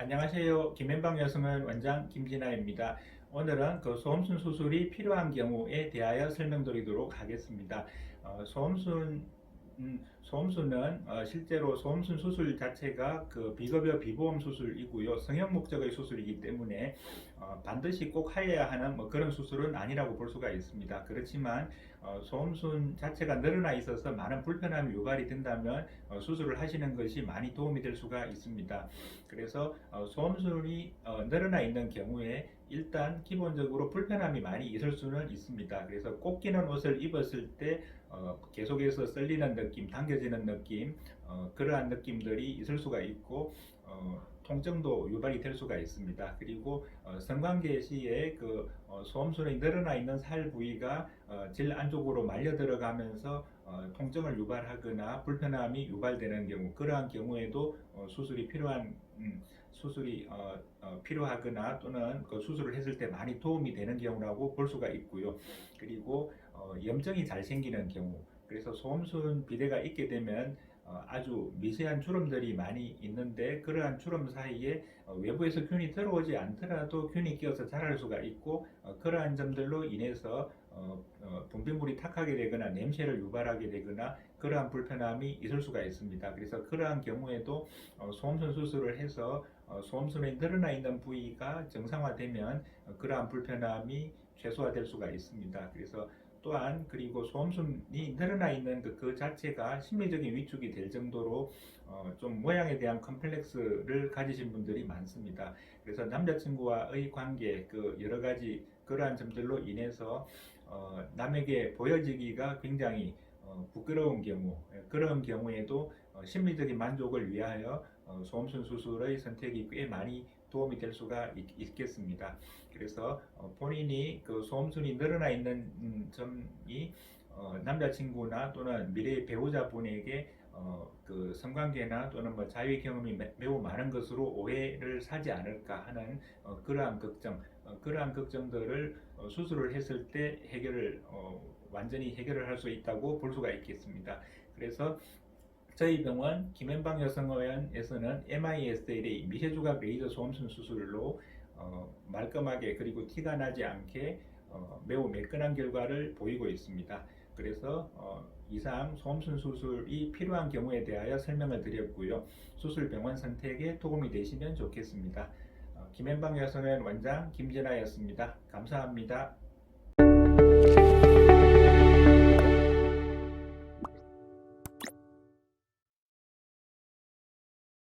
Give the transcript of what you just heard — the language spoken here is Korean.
안녕하세요. 김현방 여성원 원장 김진아입니다. 오늘은 그 소음순 수술이 필요한 경우에 대하여 설명드리도록 하겠습니다. 어, 소음순 음, 소음순은 어, 실제로 소음순 수술 자체가 그 비급여 비보험 수술이고요. 성형 목적의 수술이기 때문에 어, 반드시 꼭 하여야 하는 뭐 그런 수술은 아니라고 볼 수가 있습니다. 그렇지만 어, 소음순 자체가 늘어나 있어서 많은 불편함이 유발이 된다면 어, 수술을 하시는 것이 많이 도움이 될 수가 있습니다. 그래서 어, 소음순이 어, 늘어나 있는 경우에 일단 기본적으로 불편함이 많이 있을 수는 있습니다. 그래서 꼭 끼는 옷을 입었을 때 어, 계속해서 썰리는 느낌, 당겨지는 느낌, 어, 그러한 느낌들이 있을 수가 있고 어, 통증도 유발이 될 수가 있습니다. 그리고 어, 성관계 시에 그 어, 소음순이 늘어나 있는 살 부위가 어, 제일 안쪽으로 말려 들어가면서 어, 통증을 유발하거나 불편함이 유발되는 경우 그러한 경우에도 어, 수술이 필요한 음, 수술이 어, 어, 필요하거나 또는 그 수술을 했을 때 많이 도움이 되는 경우라고 볼 수가 있고요. 그리고 어, 염증이 잘 생기는 경우 그래서 소음순 비대가 있게 되면 어, 아주 미세한 주름들이 많이 있는데 그러한 주름 사이에 어, 외부에서 균이 들어오지 않더라도 균이 끼어서 자랄 수가 있고 어, 그러한 점들로 인해서 어, 어, 분비물이 탁하게 되거나 냄새를 유발하게 되거나 그러한 불편함이 있을 수가 있습니다. 그래서 그러한 경우에도 어, 소음순 수술을 해서 어, 소음순이 늘어나 있는 부위가 정상화되면 어, 그러한 불편함이 최소화될 수가 있습니다. 그래서 또한 그리고 소음순이 늘어나 있는 그, 그 자체가 심리적인 위축이 될 정도로 어, 좀 모양에 대한 컴플렉스를 가지신 분들이 많습니다. 그래서 남자친구와의 관계 그 여러 가지 그러한 점들로 인해서 어, 남에게 보여지기가 굉장히 어, 부끄러운 경우 예, 그런 경우에도 어, 심리적인 만족을 위하여 어, 소음순 수술의 선택이 꽤 많이 도움이 될 수가 있, 겠습니다. 그래서 어, 본인이 그 소음순이 늘어나 있는 음, 점이 어, 남자친구나 또는 미래의 배우자분에게 어, 그 성관계나 또는 뭐 자위 경험이 매- 매우 많은 것으로 오해를 사지 않을까 하는 어, 그러한 걱정, 어, 그러한 걱정들을 어, 수술을 했을 때 해결을 어, 완전히 해결을 할 수 있다고 볼 수가 있겠습니다. 그래서 저희 병원 김현방 여성의원에서는 MISLA 미세주각 레이저 소음순 수술로 어, 말끔하게 그리고 티가 나지 않게 어, 매우 매끈한 결과를 보이고 있습니다. 그래서 어, 이상 소음순 수술이 필요한 경우에 대하여 설명을 드렸고요. 수술 병원 선택에 도움이 되시면 좋겠습니다. 어, 김현방 여성의원 원장 김진아였습니다. 감사합니다.